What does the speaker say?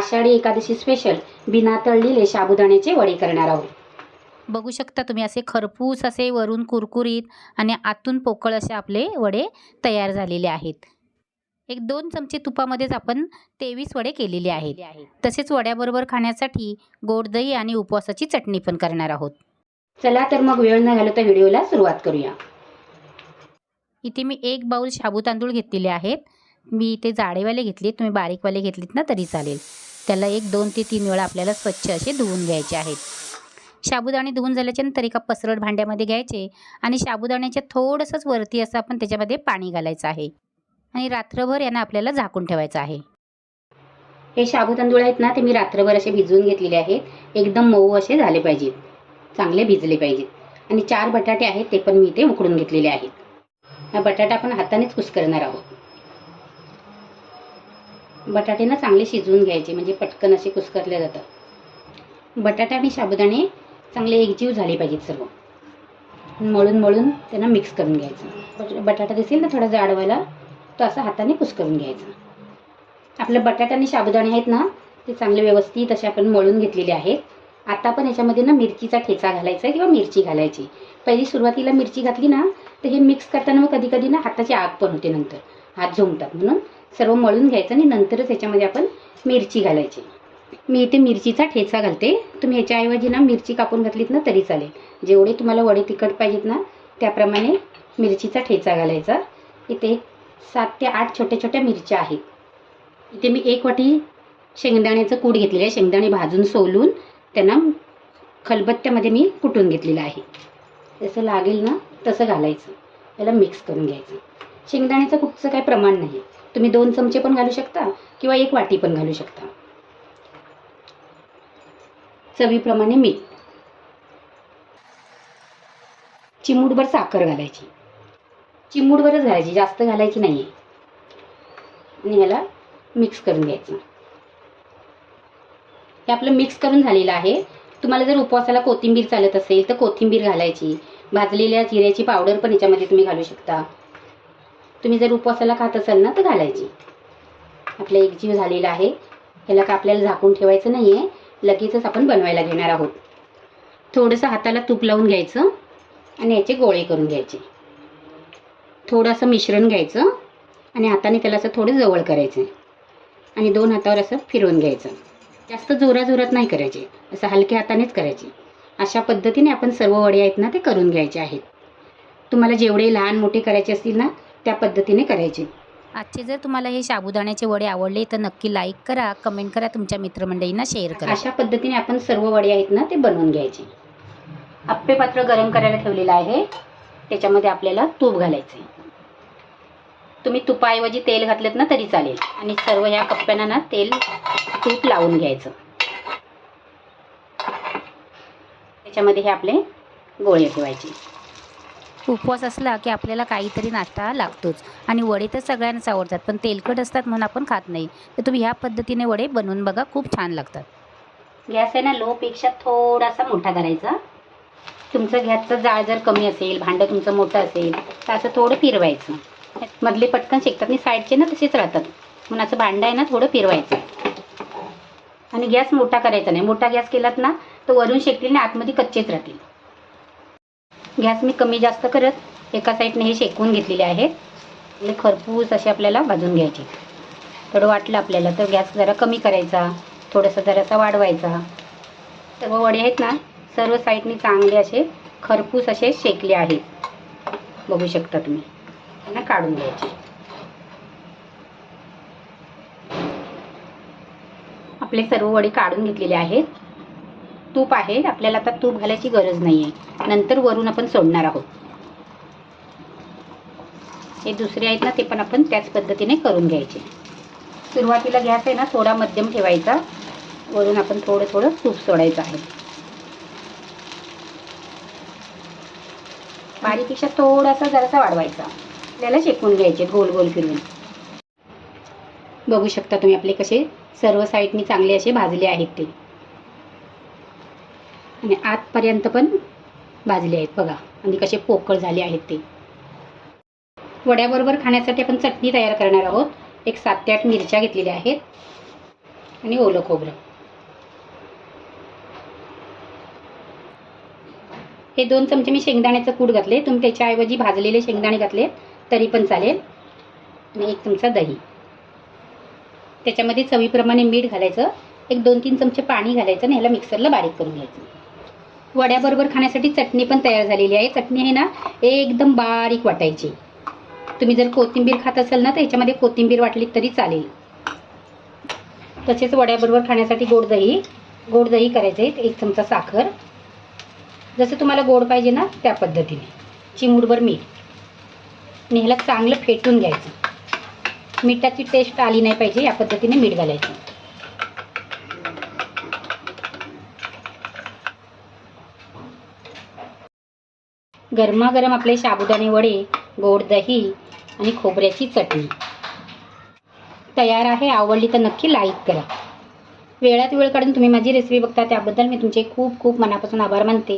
Ashadhi Ekadashi special बिना तळलेले साबुदाण्याचे वडे करणार आहोत. बघू शकता तुम्ही असे खरपूस असे वरून कुरकुरीत आणि आतून पोकळ असे आपले वडे तयार झालेले आहेत. एक दोन चमचे तुपामध्येच आपण तेवीस वडे केलेले आहेत. तसेच वड्याबरोबर खाण्यासाठी गोड दही आणि उपवासाची चटणी पण करणार आहोत. चला तर मग वेळ न घालवता व्हिडिओला सुरुवात करूया. इथे मी एक बाउल शाबू तांदूळ घेतलेले आहेत. मी इथे जाडेवाले घेतले तुम्ही बारीकवाले घेतलेत ना तरी चालेल. त्याला एक दोन ते तीन वेळा आपल्याला स्वच्छ असे धुवून घ्यायचे आहेत. साबुदाणे धुवून झाल्याच्यानंतर एका पसरट भांड्यामध्ये घ्यायचे आणि साबुदाण्याच्या थोडंसंच वरती असं आपण त्याच्यामध्ये पाणी घालायचं आहे आणि रात्रभर यांना आपल्याला झाकून ठेवायचं आहे. हे शाबू तांदूळ आहेत ना ते मी रात्रभर असे भिजवून घेतलेले आहेत. एकदम मऊ असे झाले पाहिजेत. चांगले भिजले पाहिजेत. आणि चार बटाटे आहेत ते पण मी इथे उकडून घेतलेले आहेत. हा बटाटा आपण हातानेच कुस्करणार आहोत. बटाटे ना चांगले शिजवून घ्यायचे म्हणजे पटकन असे कुस्करले जातात. बटाटा आणि साबुदाणे चांगले एकजीव झाले पाहिजेत सर्व. मळून मळून त्यांना मिक्स करून घ्यायचं. बटाटा दिसेल ना थोडा जाडवायला तो असा हाताने कुस्करून घ्यायचा. आपलं बटाटा आणि साबुदाणे आहेत ना ते चांगले व्यवस्थित असे आपण मळून घेतलेले आहेत. आता पण याच्यामध्ये ना मिरचीचा ठेचा घालायचा किंवा मिरची घालायची. पहिली सुरुवातीला मिरची घातली ना तर हे मिक्स करताना मग कधी कधी ना हाताची आग पण होते नंतर. हात झोंबतात म्हणून. सर्व मळून घ्यायचं आणि नंतरच याच्यामध्ये आपण मिरची घालायची. मी इथे मिरचीचा ठेचा घालते. तुम्ही ह्याच्याऐवजी ना मिरची कापून घातलीत ना तरी चालेल. जेवढे तुम्हाला वडे तिखट पाहिजेत ना त्याप्रमाणे मिरचीचा ठेचा घालायचा. इथे सात ते आठ छोट्या छोट्या मिरच्या आहेत. इथे मी एक वाटी शेंगदाण्याचं कूट घेतलेलं आहे. शेंगदाणे भाजून सोलून त्यांना खलबत्त्यामध्ये मी कुटून घेतलेलं आहे. जसं लागेल ना तसं घालायचं. याला मिक्स करून घ्यायचं. शेंगदाण्याचं कुठचं काही प्रमाण नाही तुम्ही दोन चमचे पण घालू शकता किंवा एक वाटी पण घालू शकता. चवीप्रमाणे मीठ. चिमूटभर साखर घालायची. चिमूटभरच घालायची जास्त घालायची नाही आणि ह्याला मिक्स करून घ्यायचं. हे आपलं मिक्स करून झालेलं आहे. तुम्हाला जर उपवासाला कोथिंबीर चालत असेल तर कोथिंबीर घालायची. भाजलेल्या जिऱ्याची पावडर पण याच्यामध्ये तुम्ही घालू शकता. तुम्ही जर उपवासाला खात असाल ना तर घालायची. आपलं एकजीव झालेला आहे. ह्याला का आपल्याला झाकून ठेवायचं नाही आहे लगेचच आपण बनवायला घेणार आहोत. थोडंसं हाताला तूप लावून घ्यायचं आणि याचे गोळे करून घ्यायचे. थोडंसं मिश्रण घ्यायचं आणि हाताने त्याला असं थोडं जवळ करायचं. आणि दोन हातावर असं फिरवून घ्यायचं. जास्त जोराजोरात नाही करायचे. असं हलक्या हातानेच करायचे. अशा पद्धतीने आपण सर्व वडे आहेत ना ते करून घ्यायचे आहेत. तुम्हाला जेवढे लहान मोठे करायचे असतील ना त्या पद्धतीने करायचे. आजचे जर तुम्हाला हे साबुदाण्याचे वडे आवडले तर नक्की लाईक करा कमेंट करा तुमच्या मित्रमंडळींना शेअर करा. अशा पद्धतीने आपण सर्व वडे आहेत ना ते बनवून घ्यायचे. आप्पे पात्र गरम करायला ठेवलेलं आहे. त्याच्यामध्ये आपल्याला तूप घालायचं आहे तुम्ही तुपाऐवजी तेल घातलेत ना तरी चालेल. आणि सर्व ह्या कप्प्यांना ना तेल तूप लावून घ्यायचं. त्याच्यामध्ये हे आपले गोळे ठेवायचे. उपवास असला की आपल्याला काहीतरी नाश्ता लागतोच. आणि वडे तर सगळ्यांनाच आवडतात पण तेलकट असतात म्हणून आपण खात नाही. तर तुम्ही ह्या पद्धतीने वडे बनवून बघा खूप छान लागतात. गॅस आहे ना लोपेक्षा थोडासा मोठा करायचा. तुमचं गॅसचं जाळ जर कमी असेल भांडं तुमचं मोठं असेल तर असं थोडं फिरवायचं. मधले पटकन शेकतात आणि साईडचे ना तसेच राहतात. म्हणून असं भांडं आहे ना थोडं फिरवायचं. आणि गॅस मोठा करायचा नाही. मोठा गॅस केलात ना तर वरून शेकतील ना आतमध्ये कच्चेच राहतील. गॅस मी कमी जास्त करत एका साईडने हे शेकवून घेतलेले आहेत. आणि खरपूस असे आपल्याला भाजून घ्यायचे. थोडं वाटलं आपल्याला तर गॅस जरा कमी करायचा थोडासा जरासा वाढवायचा. सर्व वडे आहेत ना सर्व साईडने चांगले असे खरपूस असे शेकले आहेत. बघू शकता तुम्ही. त्यांना काढून घ्यायचे. आपले सर्व वडे काढून घेतलेले आहेत. तूप आहे आपल्याला आता तूप घालायची गरज नाही आहे नंतर वरून आपण सोडणार आहोत. हे दुसरे आहेत ना ते पण आपण त्याच पद्धतीने करून घ्यायचे. सुरुवातीला गॅस आहे ना थोडा मध्यम ठेवायचा. वरून आपण थोडं थोडं तूप सोडायचं आहे. बारीपेक्षा थोडासा जरासा वाढवायचा. आपल्याला शेकून घ्यायचे गोल गोल फिरून. बघू शकता तुम्ही आपले कसे सर्व साईडनी चांगले असे भाजले आहेत ते. आणि आतपर्यंत पण भाजले आहेत बघा. आणि कसे पोकळ झाले आहेत ते. वड्याबरोबर खाण्यासाठी आपण चटणी तयार करणार आहोत. एक सात ते आठ मिरच्या घेतलेल्या आहेत. आणि ओलं खोबरं. हे दोन चमचे मी शेंगदाण्याचं कूट घातले तुम्ही त्याच्याऐवजी भाजलेले शेंगदाणे घातले तरी पण चालेल. आणि एक चमचा दही. त्याच्यामध्ये चवीप्रमाणे मीठ घालायचं. एक दोन तीन चमचे पाणी घालायचं आणि ह्याला मिक्सरला बारीक करून घ्यायचं. वड्याबरोबर खाण्यासाठी चटणी पण तयार झालेली आहे. चटणी आहे ना एकदम बारीक वाटायची. तुम्ही जर कोथिंबीर खात असाल ना तर ह्याच्यामध्ये कोथिंबीर वाटली तरी चालेल. तसेच वड्याबरोबर खाण्यासाठी गोड दही गोड दही करायचं आहे एक चमचा साखर. जसं तुम्हाला गोड पाहिजे ना त्या पद्धतीने. चिमूटभर मीठ. आणि ह्याला चांगलं फेटून घ्यायचं. मिठाची टेस्ट आली नाही पाहिजे या पद्धतीने मीठ घालायचं. गरमागरम आपले साबुदाणे वडे गोड दही आणि खोबऱ्याची चटणी. तयार आहे आवडली तर नक्की लाईक करा. वेळात वेळ काढून तुम्ही माझी रेसिपी बघता त्याबद्दल मी तुमचे खूप खूप मनापासून आभार मानते.